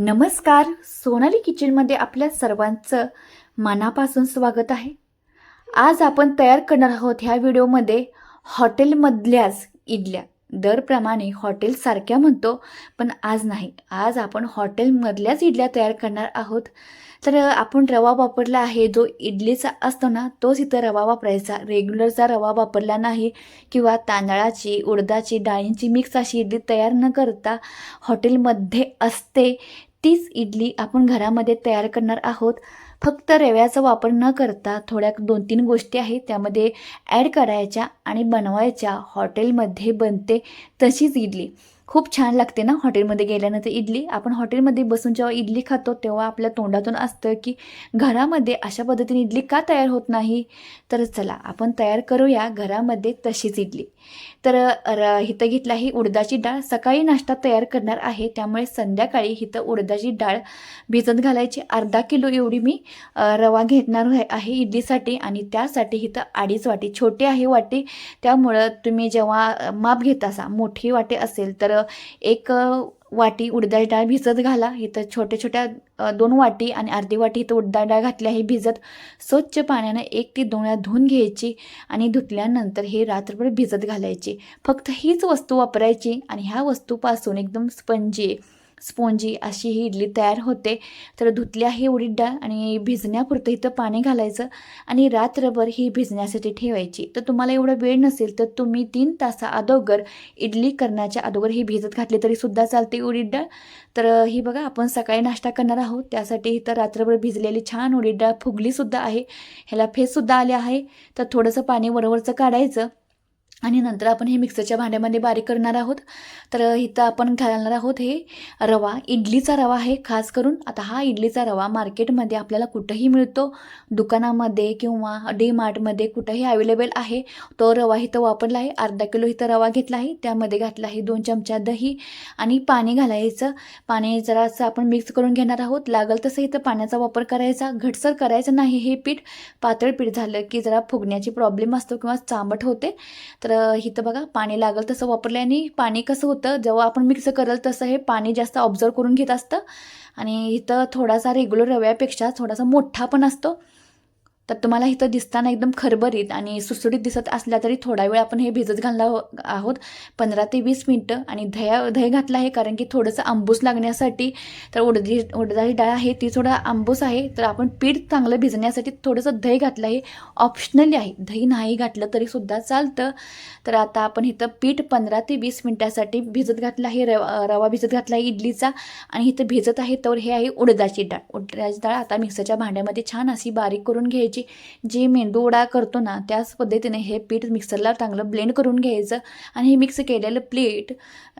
नमस्कार. सोनाली किचनमध्ये आपल्या सर्वांचं मनापासून स्वागत आहे. आज आपण तयार करणार आहोत ह्या व्हिडिओमध्ये हॉटेलमधल्याच इडल्या. दरप्रमाणे हॉटेलसारख्या म्हणतो पण आज नाही. आज आपण हॉटेलमधल्याच इडल्या तयार करणार आहोत. तर आपण रवा वापरला आहे जो इडलीचा असतो ना तोच इथं रवा वापरायचा. रेग्युलरचा रवा वापरला नाही किंवा तांदळाची उडदाची डाळींची मिक्स अशी इडली तयार न करता हॉटेलमध्ये असते तीच इडली आपण घरामध्ये तयार करणार आहोत. फक्त रव्याचा वापर न करता थोड्या दोन तीन गोष्टी आहेत त्यामध्ये ॲड करायच्या आणि बनवायच्या. हॉटेलमध्ये बनते तशीच इडली. खूप छान लागते ना हॉटेलमध्ये गेल्यानंतर इडली. आपण हॉटेलमध्ये बसून जेव्हा इडली खातो तेव्हा आपल्या तोंडातून असतं की घरामध्ये अशा पद्धतीने इडली का तयार होत नाही? तर चला आपण तयार करूया घरामध्ये तशीच इडली. तर र इथं घेतला ही उडदाची डाळ. सकाळी नाश्ता तयार करणार आहे. त्यामुळे संध्याकाळी इथं उडदाची डाळ भिजत घालायची. अर्धा किलो एवढी मी रवा घेणार आहे- इडलीसाठी आणि त्यासाठी इथं अडीच वाटी छोटी आहे वाटी. त्यामुळं तुम्ही जेव्हा माप घेत असा मोठी वाटी असेल तर एक वाटी उडदाची डाळ भिजत घाला. इथं छोट्या छोट्या दोन वाटी आणि अर्धी वाटी इथं उडदाळ डाळ घातली आहे. भिजत स्वच्छ पाण्यानं एक ती दोन धुवून घ्यायची आणि धुतल्यानंतर हे रात्रभर भिजत घालायची. फक्त हीच वस्तू वापरायची आणि ह्या वस्तूपासून एकदम स्पंजी स्पोंजी अशी ही इडली तयार होते. तर धुतल्या ही उडीद डाळ आणि भिजण्यापुरतं इथं पाणी घालायचं आणि रात्रभर ही भिजण्यासाठी ठेवायची. तर तुम्हाला एवढा वेळ नसेल तर तुम्ही तीन तासा अगोदर इडली करण्याच्या अगोदर ही भिजत घातली तरी सुद्धा चालते उडीद डाळ. तर ही बघा आपण सकाळी नाश्ता करणार आहोत. त्यासाठी इथं रात्रभर भिजलेली छान उडीद डाळ फुगलीसुद्धा आहे. ह्याला फेससुद्धा आले आहे. तर थोडंसं पाणी वरवरचं काढायचं. आणि नंतर आपण हे मिक्सरच्या भांड्यामध्ये बारीक करणार आहोत. तर इथं आपण घालणार आहोत हे रवा. इडलीचा रवा आहे खास करून आता हा इडलीचा रवा मार्केटमध्ये आपल्याला कुठंही मिळतो. दुकानामध्ये किंवा डी मार्टमध्ये कुठंही अवेलेबल आहे. तो रवा इथं वापरला आहे. अर्धा किलो इथं रवा घेतला आहे. त्यामध्ये घातला आहे दोन चमचा दही आणि पाणी घालायचं. पाणी जरासं आपण मिक्स करून घेणार आहोत. लागल तसं इथं पाण्याचा वापर करायचा. घटसर करायचं नाही हे पीठ. पातळ पीठ झालं की जरा फुगण्याची प्रॉब्लेम असतो किंवा चांबट होते. तर तर इथं बघा पाणी लागल तसं वापरल्याने पाणी कसं होतं जेव्हा आपण मिक्स करल तसं हे पाणी जास्त ऑब्झर्व करून घेत असतं. आणि इथं थोडासा रेग्युलर रव्यापेक्षा थोडासा मोठा पण असतो. तर तुम्हाला इथं दिसताना एकदम खरबरीत आणि सुसुडीत दिसत असल्या तरी थोडा वेळ आपण हे भिजत घालणार हो- आहोत. पंधरा ते वीस मिनटं आणि दह्या दही घातलं आहे कारण की थोडंसं आंबूस लागण्यासाठी. तर उडदी उडदाची डाळ आहे ती थोडा आंबूस आहे. तर आपण पीठ चांगलं भिजण्यासाठी थोडंसं दही घातलं आहे. ऑप्शनली आहे. दही नाही घातलं तरी सुद्धा चालतं. तर आता आपण इथं पीठ पंधरा ते वीस मिनटासाठी भिजत घातलं आहे. रवा रवा भिजत घातला आहे इडलीचा. आणि इथं भिजत आहे तर हे आहे उडदाची डाळ. उडदाची डाळ आता मिक्सरच्या भांड्यामध्ये छान अशी बारीक करून घ्यायची. जी मेंदू वडा करतो ना त्याच पद्धतीने हे पीठ मिक्सरला चांगलं ब्लेंड करून घ्यायचं. आणि हे मिक्स केलेलं प्लेट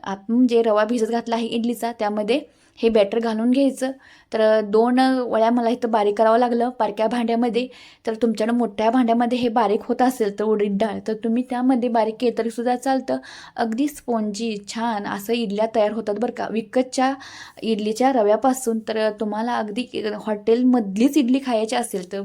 आपण जे रवा भिजत घातला आहे इडलीचा त्यामध्ये हे बॅटर घालून घ्यायचं. तर दोन वळ्या मला इथं बारीक करावं लागलं. बारक्या भांड्यामध्ये. तर तुमच्याकडं मोठ्या भांड्यामध्ये हे बारीक होत असेल तर उडीद डाळ. तर तुम्ही त्यामध्ये बारीक केलं तरीसुद्धा चालतं. अगदी स्पोंजी छान असं इडल्या तयार होतात बरं का. विकतच्या इडलीच्या रव्यापासून तर तुम्हाला अगदी हॉटेलमधलीच इडली खायची असेल तर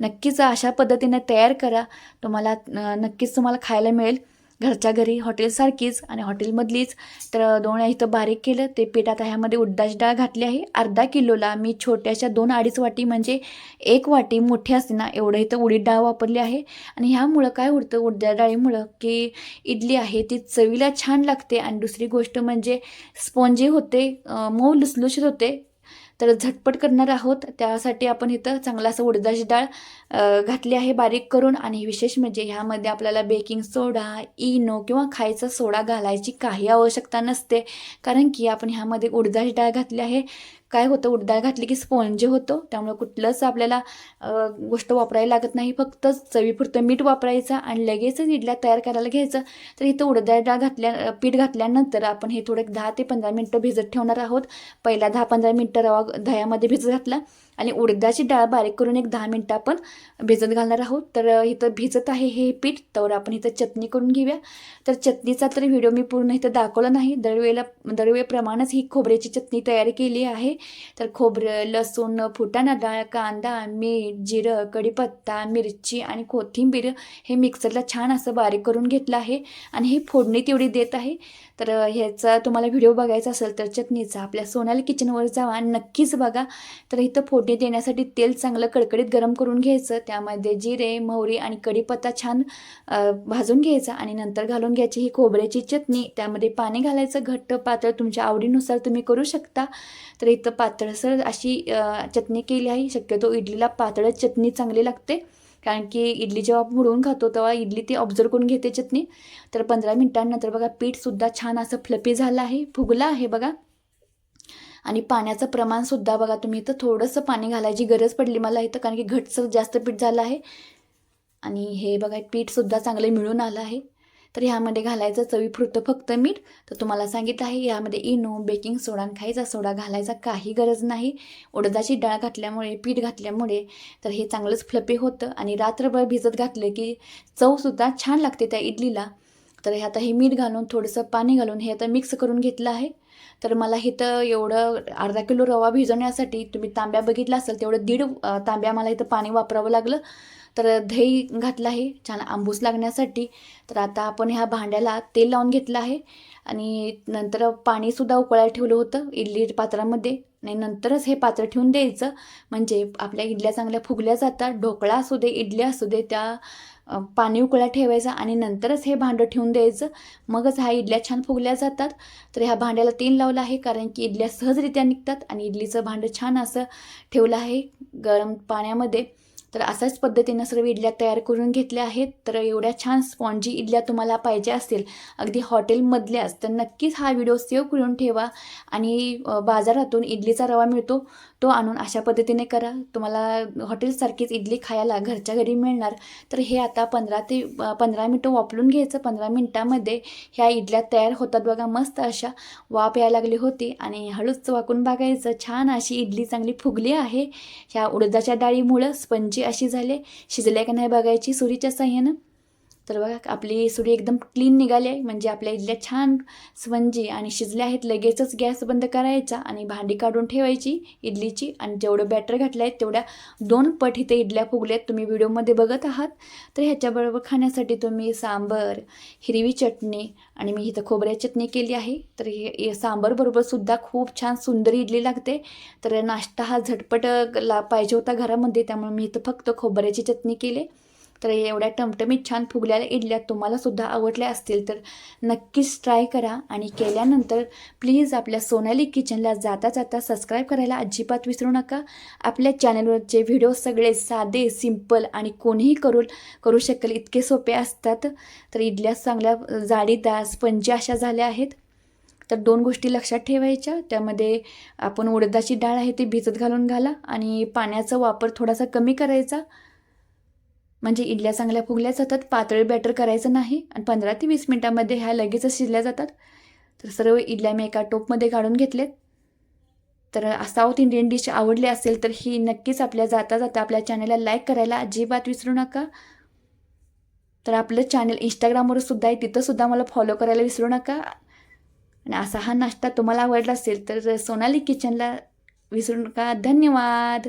नक्कीच अशा पद्धतीने तयार करा. तुम्हाला नक्कीच तुम्हाला खायला मिळेल. घरच्या घरी हॉटेलसारखीच आणि हॉटेलमधलीच. तर दोन इथं बारीक केलं ते पीठ आता ह्यामध्ये उडदाची डाळ घातली आहे. अर्धा किलोला मी छोट्याशा दोन अडीच वाटी म्हणजे एक वाटी मोठी असते ना एवढं इथं उडीद डाळ वापरली आहे. आणि ह्यामुळं काय होतं उडद्या डाळीमुळं? की इडली आहे ती चवीला छान लागते. आणि दुसरी गोष्ट म्हणजे स्पॉन्जी होते मऊ लुसलुशीत होते. तर झटपट करणार आहोत. त्यासाठी आपण इथं चांगला असं उडदाची डाळ घातली आहे बारीक करून. आणि विशेष म्हणजे ह्यामध्ये आपल्याला बेकिंग सोडा इनो किंवा खायचा सोडा घालायची काही आवश्यकता नसते. कारण की आपण ह्यामध्ये उडदाची डाळ घातली आहे. काय होतं उडदाळ घातली की स्पॉन्ज होतो. त्यामुळे कुठलंच आपल्याला गोष्ट वापरायला लागत नाही. फक्त चवीपुरतं मीठ वापरायचं आणि लगेचच इडल्या तयार करायला घ्यायचं. तर इथं उडदाळ डाळ घातल्या पीठ घातल्यानंतर आपण हे थोडं दहा ते पंधरा मिनटं भिजत ठेवणार आहोत. पहिला दहा पंधरा मिनटं रवा दह्यामध्ये भिजत घातला. आणि उडदाची डाळ बारीक करून एक दहा मिनटं आपण भिजत घालणार आहोत. तर इथं भिजत आहे हे पीठ. तर आपण इथं चटणी करून घेऊया. तर चटणीचा तर व्हिडिओ मी पूर्ण इथं दाखवला नाही. दरवेळेला दरवेळेप्रमाणेच ही खोबऱ्याची चटणी तयार केली आहे. तर खोबरं लसूण फुटाणा डाळ कांदा मीठ जिरं कढीपत्ता मिरची आणि कोथिंबीर हे मिक्सरला छान असं बारीक करून घेतलं आहे आणि ही फोडणी तेवढी देत आहे. तर ह्याचा तुम्हाला व्हिडिओ बघायचा असेल तर चटणीचा आपल्या सोनाली किचनवर जावा. नक्कीच बघा. तर इथं फोडणी देण्यासाठी तेल चांगलं कडकडीत गरम करून घ्यायचं. त्यामध्ये जिरे मोहरी आणि कढीपत्ता छान भाजून घ्यायचा आणि नंतर घालून घ्यायची ही खोबऱ्याची चटणी. त्यामध्ये पाणी घालायचं. घट्ट पातळ तुमच्या आवडीनुसार तुम्ही करू शकता. तर इथं पातळसर अशी चटणी केली आहे. शक्यतो इडलीला पातळ चटणी चांगली लागते. कारण की इडली जेव्हा आपण बुडवून खातो तेव्हा इडली ती ऑब्झर्व करून घेते चटणी. तर पंधरा मिनिटांनंतर बघा पीठसुद्धा छान असं फ्लपी झालं आहे. फुगलं आहे बघा. आणि पाण्याचं प्रमाणसुद्धा बघा तुम्ही इथं थोडंसं पाणी घालायची गरज पडली मला इथं कारण की घटसर जास्त पीठ झालं आहे. आणि हे बघा पीठसुद्धा चांगलं मिळून आलं आहे. तर ह्यामध्ये घालायचं चवीपुरतं फक्त मीठ. तर तुम्हाला सांगितलं आहे यामध्ये इनो बेकिंग सोडा खायचा सोडा घालायचा काही गरज नाही. उडदाची डाळ घातल्यामुळे पीठ घातल्यामुळे तर हे चांगलंच फ्लपी होतं. आणि रात्रभर भिजत घातलं की चवसुद्धा छान लागते त्या इडलीला. तर हे आता हे मीठ घालून थोडंसं पाणी घालून हे आता मिक्स करून घेतलं आहे. तर मला इथं एवढं अर्धा किलो रवा भिजवण्यासाठी तुम्ही तांब्या बघितला असेल तेवढं दीड तांब्या मला इथं पाणी वापरावं लागलं. तर दही घातलं आहे छान आंबूस लागण्यासाठी. तर आता आपण ह्या भांड्याला तेल लावून घेतलं आहे. आणि नंतर पाणीसुद्धा उकळायला ठेवलं होतं इडली पात्रामध्ये. आणि नंतरच हे पात्र ठेवून द्यायचं. म्हणजे आपल्या इडल्या चांगल्या फुगल्या जातात ढोकळा असू दे इडल्या असू दे त्या पाणी उकळा ठेवायचं आणि नंतरच हे भांडं ठेवून द्यायचं. मगच ह्या इडल्या छान फुगल्या जातात. तर ह्या भांड्याला तेल लावलं आहे कारण की इडल्या सहजरित्या निघतात आणि इडलीचं भांडं छान असं ठेवलं आहे गरम पाण्यामध्ये. तर अशाच पद्धतीनं सर्व इडल्या तयार करून घेतल्या आहेत. तर एवढ्या छान स्पॉन्जी इडल्या तुम्हाला पाहिजे असतील अगदी हॉटेलमधल्याच तर नक्कीच हा व्हिडिओ सेव्ह करून ठेवा आणि बाजारातून इडलीचा रवा मिळतो तो आणून अशा पद्धतीने करा. तुम्हाला हॉटेलसारखीच इडली खायला घरच्या घरी मिळणार. तर हे आता पंधरा ते पंधरा मिनटं वापरून घ्यायचं. पंधरा मिनटामध्ये ह्या इडल्या तयार होतात बघा मस्त अशा. वाफ यायला लागली होती आणि हळूच वाकून बघायचं. छान अशी इडली चांगली फुगली आहे. ह्या उडदाच्या डाळीमुळं स्पंजी अशी झाले. शिजल्या का नाही बघायची. सुरीच्या साह्यानं तर बघा आपली सुरी एकदम क्लीन निघाली आहे. म्हणजे आपल्या इडल्या छान स्पंजी आणि शिजल्या आहेत. लगेचच गॅस बंद करायचा आणि भांडी काढून ठेवायची इडलीची. आणि जेवढं बॅटर घातलं आहे तेवढ्या दोन पट इथे इडल्या फुगल्यात तुम्ही व्हिडिओमध्ये बघत आहात. तर ह्याच्याबरोबर खाण्यासाठी तुम्ही सांबर हिरवी चटणी आणि मी इथं खोबऱ्या चटणी केली आहे. तर हे सांबरबरोबरसुद्धा खूप छान सुंदर इडली लागते. तर नाश्ता हा झटपट ला पाहिजे होता घरामध्ये. त्यामुळे मी इथं फक्त खोबऱ्याची चटणी केली. तर एवढ्या टमटमीत छान फुगलेल्या इडल्या तुम्हाला सुद्धा आवडल्या असतील तर नक्कीच ट्राय करा. आणि केल्यानंतर प्लीज आपल्या सोनाली किचनला जाता जाता सबस्क्राईब करायला अजिबात विसरू नका. आपल्या चॅनलवरचे व्हिडिओ सगळे साधे सिंपल आणि कोणीही करू करू शकेल इतके सोपे असतात. तर इडल्या चांगल्या जाडीदार स्पंजी अशा झाल्या आहेत. तर दोन गोष्टी लक्षात ठेवायच्या. त्यामध्ये आपण उडदाची डाळ आहे ती भिजत घालून घाला आणि पाण्याचा वापर थोडासा कमी करायचा. म्हणजे इडल्या चांगल्या फुगल्या जातात पातळ बॅटर करायचं नाही आणि पंधरा ते वीस मिनटामध्ये ह्या लगेचच शिजल्या जातात. तर सर्व इडल्या मी एका टोपमध्ये काढून घेतलेत. तर साऊथ इंडियन डिश आवडली असेल तर ही नक्कीच आपल्या जाता जाता आपल्या चॅनलला लाईक करायला अजिबात विसरू नका. तर आपलं चॅनल इंस्टाग्रामवर सुद्धा आहे तिथंसुद्धा मला फॉलो करायला विसरू नका. आणि असा हा नाश्ता तुम्हाला आवडला असेल तर सोनाली किचनला विसरू नका. धन्यवाद!